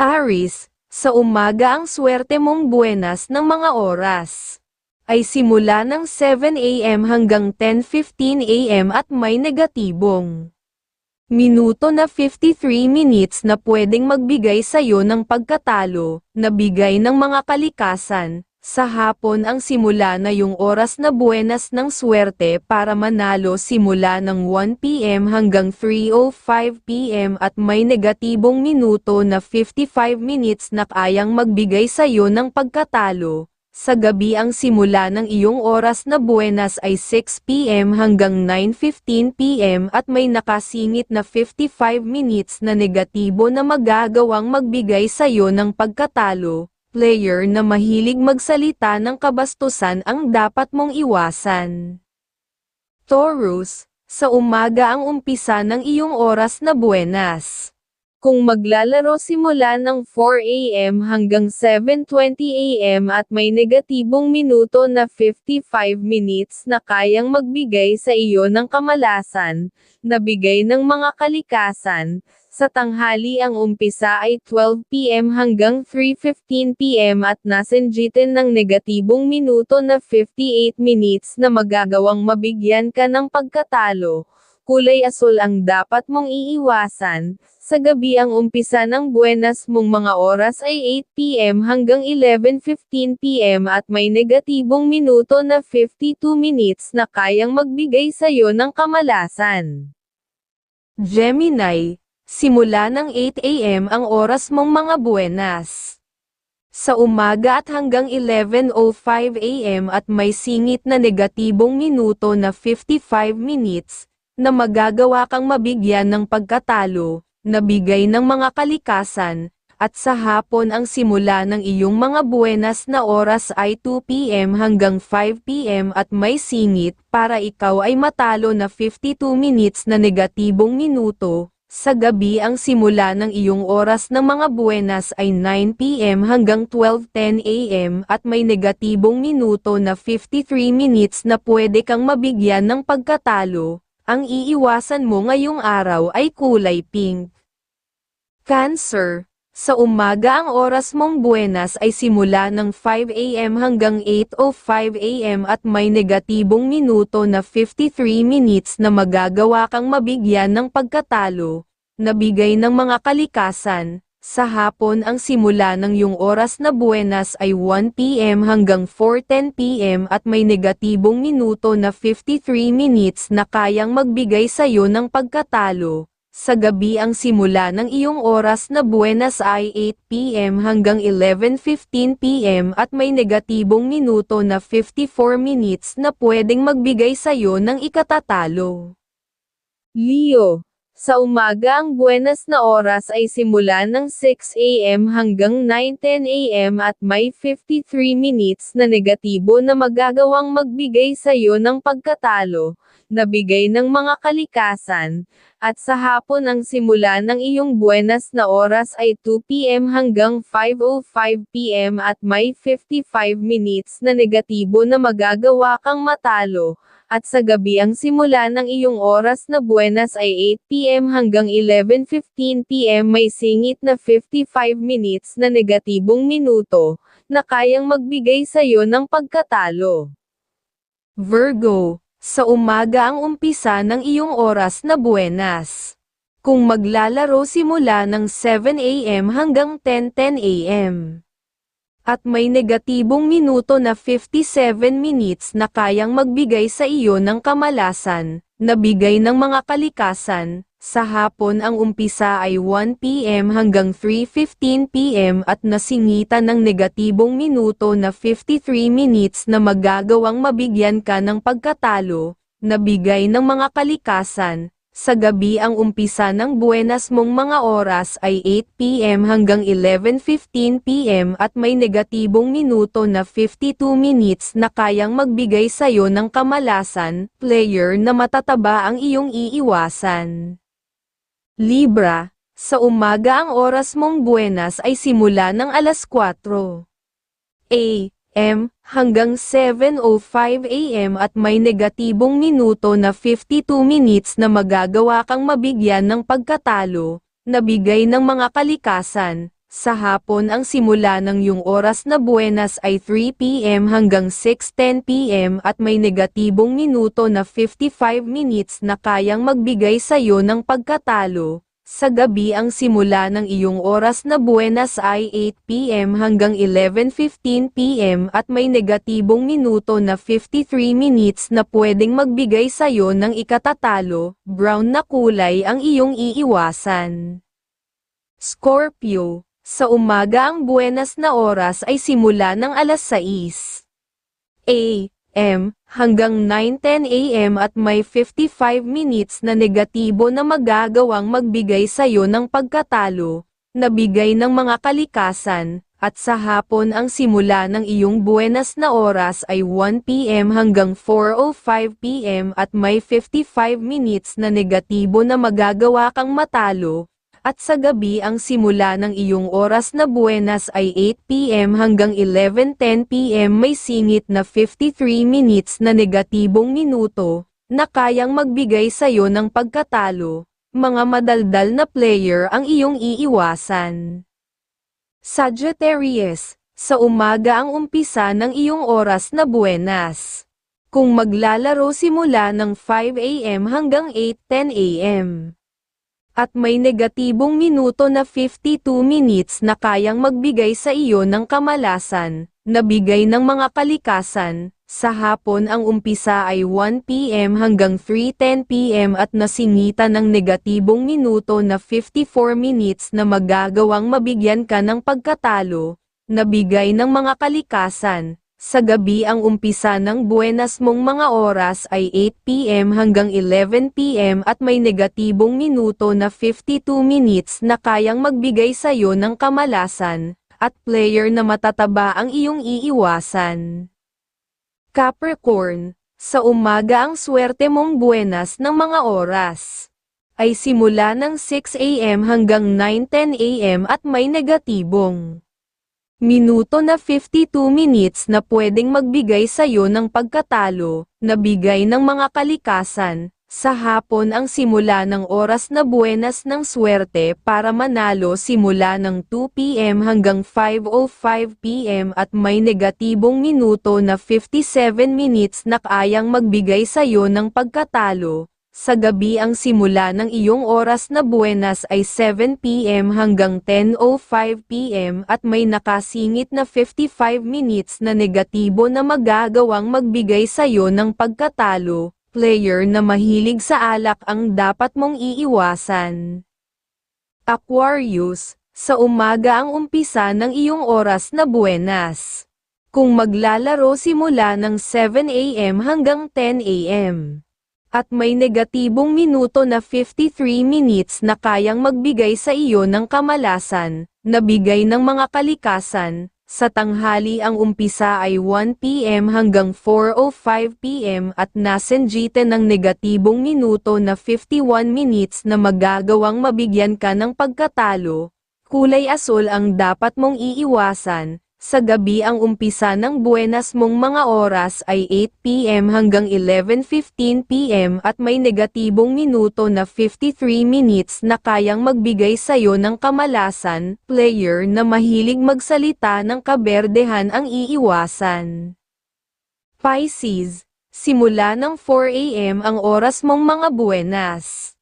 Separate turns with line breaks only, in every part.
Aris, sa umaga ang swerte mong buenas ng mga oras ay simula ng 7 a.m. hanggang 10.15 a.m. at may negatibong minuto na 53 minutes na pwedeng magbigay sa'yo ng pagkatalo, na bigay ng mga kalikasan, sa hapon ang simula na yung oras na buenas ng swerte para manalo simula ng 1pm hanggang 3.05pm at may negatibong minuto na 55 minutes na kayang magbigay sa'yo ng pagkatalo. Sa gabi ang simula ng iyong oras na buenas ay 6pm hanggang 9.15pm at may nakasingit na 55 minutes na negatibo na magagawang magbigay sa'yo ng pagkatalo. Player na mahilig magsalita ng kabastusan ang dapat mong iwasan. Taurus, sa umaga ang umpisa ng iyong oras na buenas. Kung maglalaro simula ng 4 a.m. hanggang 7.20 a.m. at may negatibong minuto na 55 minutes na kayang magbigay sa iyo ng kamalasan, na bigay ng mga kalikasan, sa tanghali ang umpisa ay 12pm hanggang 3.15pm at nasenjitin ng negatibong minuto na 58 minutes na magagawang mabigyan ka ng pagkatalo. Kulay asul ang dapat mong iiwasan. Sa gabi ang umpisa ng buenas mong mga oras ay 8pm hanggang 11.15pm at may negatibong minuto na 52 minutes na kayang magbigay sa'yo ng kamalasan. Gemini, simula ng 8am ang oras mong mga buenas. Sa umaga at hanggang 11.05 am at may singit na negatibong minuto na 55 minutes, na magagawa kang mabigyan ng pagkatalo, na bigay ng mga kalikasan, at sa hapon ang simula ng iyong mga buenas na oras ay 2pm hanggang 5pm at may singit para ikaw ay matalo na 52 minutes na negatibong minuto, sa gabi ang simula ng iyong oras ng mga buenas ay 9pm hanggang 12.10 am at may negatibong minuto na 53 minutes na pwede kang mabigyan ng pagkatalo, ang iiwasan mo ngayong araw ay kulay pink. Cancer, sa umaga ang oras mong buenas ay simula ng 5 am hanggang 8.05 am at may negatibong minuto na 53 minutes na magagawa kang mabigyan ng pagkatalo, na bigay ng mga kalikasan, sa hapon ang simula ng yung oras na buenas ay 1pm hanggang 4.10pm at may negatibong minuto na 53 minutes na kayang magbigay sa'yo ng pagkatalo. Sa gabi ang simula ng iyong oras na buenas ay 8pm hanggang 11.15pm at may negatibong minuto na 54 minutes na pwedeng magbigay sa'yo ng ikatatalo. Leo sa umaga ang buenas na oras ay simula ng 6 a.m. hanggang 9.10 a.m. at may 53 minutes na negatibo na magagawang magbigay sa iyo ng pagkatalo, na bigay ng mga kalikasan, at sa hapon ang simula ng iyong buenas na oras ay 2 p.m. hanggang 5.05 p.m. at may 55 minutes na negatibo na magagawa kang matalo, at sa gabi ang simula ng iyong oras na buenas ay 8pm hanggang 11.15pm may singit na 55 minutes na negatibong minuto, na kayang magbigay sa iyo ng pagkatalo. Virgo, sa umaga ang umpisa ng iyong oras na buenas. Kung maglalaro simula ng 7am hanggang 10.10 am at may negatibong minuto na 57 minutes na kayang magbigay sa iyo ng kamalasan, na bigay ng mga kalikasan, sa hapon ang umpisa ay 1pm hanggang 3.15pm at nasingitan ng negatibong minuto na 53 minutes na magagawang mabigyan ka ng pagkatalo, na bigay ng mga kalikasan, sa gabi ang umpisa ng buenas mong mga oras ay 8pm hanggang 11.15pm at may negatibong minuto na 52 minutes na kayang magbigay sayo ng kamalasan, player na matataba ang iyong iiwasan. Libra, sa umaga ang oras mong buenas ay simula ng alas 4 a.m. hanggang 7.05 a.m. at may negatibong minuto na 52 minutes na magagawa kang mabigyan ng pagkatalo, na bigay ng mga kalikasan, Sa hapon ang simula ng iyong oras na buenas ay 3pm hanggang 6.10pm at may negatibong minuto na 55 minutes na kayang magbigay sa iyo ng pagkatalo. Sa gabi ang simula ng iyong oras na buenas ay 8pm hanggang 11.15pm at may negatibong minuto na 53 minutes na pwedeng magbigay sa iyo ng ikatatalo, brown na kulay ang iyong iiwasan. Scorpio, sa umaga ang buenas na oras ay simula ng alas 6 a.m. hanggang 9.10 a.m. at may 55 minutes na negatibo na magagawang magbigay sa iyo ng pagkatalo, nabigay ng mga kalikasan, at sa hapon ang simula ng iyong buenas na oras ay 1 p.m. hanggang 4.05 p.m. at may 55 minutes na negatibo na magagawa kang matalo, at sa gabi ang simula ng iyong oras na buenas ay 8pm hanggang 11.10pm may singit na 53 minutes na negatibong minuto, na kayang magbigay sa iyo ng pagkatalo, mga madaldal na player ang iyong iiwasan. Sagittarius, sa umaga ang umpisa ng iyong oras na buenas. Kung maglalaro simula ng 5am hanggang 8.10am at may negatibong minuto na 52 minutes na kayang magbigay sa iyo ng kamalasan, nabigay ng mga kalikasan, sa hapon ang umpisa ay 1pm hanggang 3.10pm at nasingitan ng negatibong minuto na 54 minutes na magagawang mabigyan ka ng pagkatalo, nabigay ng mga kalikasan, sa gabi ang umpisa ng buenas mong mga oras ay 8pm hanggang 11pm at may negatibong minuto na 52 minutes na kayang magbigay sa iyo ng kamalasan, at player na matataba ang iyong iiwasan. Capricorn, sa umaga ang swerte mong buenas ng mga oras ay simula ng 6am hanggang 9.10am at may negatibong minuto na 52 minutes na pwedeng magbigay sa iyo ng pagkatalo, nabigay ng mga kalikasan, sa hapon ang simula ng oras na buenas ng swerte para manalo simula ng 2pm hanggang 5.05pm at may negatibong minuto na 57 minutes na kayang magbigay sa iyo ng pagkatalo, sa gabi ang simula ng iyong oras na buenas ay 7pm hanggang 10.05pm at may nakasingit na 55 minutes na negatibo na magagawang magbigay sa iyo ng pagkatalo, player na mahilig sa alak ang dapat mong iiwasan. Aquarius, sa umaga ang umpisa ng iyong oras na buenas. Kung maglalaro simula ng 7am hanggang 10am at may negatibong minuto na 53 minutes na kayang magbigay sa iyo ng kamalasan, nabigay ng mga kalikasan, sa tanghali ang umpisa ay 1pm hanggang 4.05pm at nasenjite ng negatibong minuto na 51 minutes na magagawang mabigyan ka ng pagkatalo, kulay asul ang dapat mong iiwasan, sa gabi ang umpisa ng buenas mong mga oras ay 8pm hanggang 11.15pm at may negatibong minuto na 53 minutes na kayang magbigay sayo ng kamalasan, player na mahilig magsalita ng kaberdehan ang iiwasan. Pisces, simula ng 4am ang oras mong mga buenas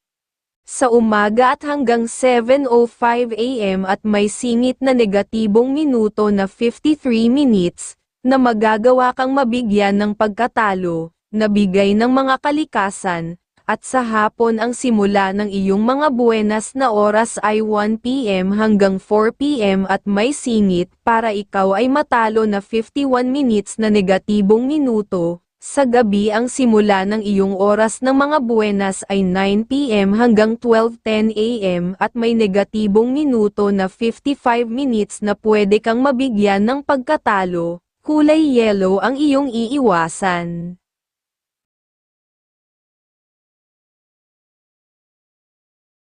sa umaga at hanggang 7.05 am at may singit na negatibong minuto na 53 minutes, na magagawa kang mabigyan ng pagkatalo, nabigay ng mga kalikasan, at sa hapon ang simula ng iyong mga buenas na oras ay 1pm hanggang 4pm at may singit para ikaw ay matalo na 51 minutes na negatibong minuto, sa gabi ang simula ng iyong oras ng mga buenas ay 9pm hanggang 12.10am at may negatibong minuto na 55 minutes na pwede kang mabigyan ng pagkatalo, kulay yellow ang iyong iiwasan.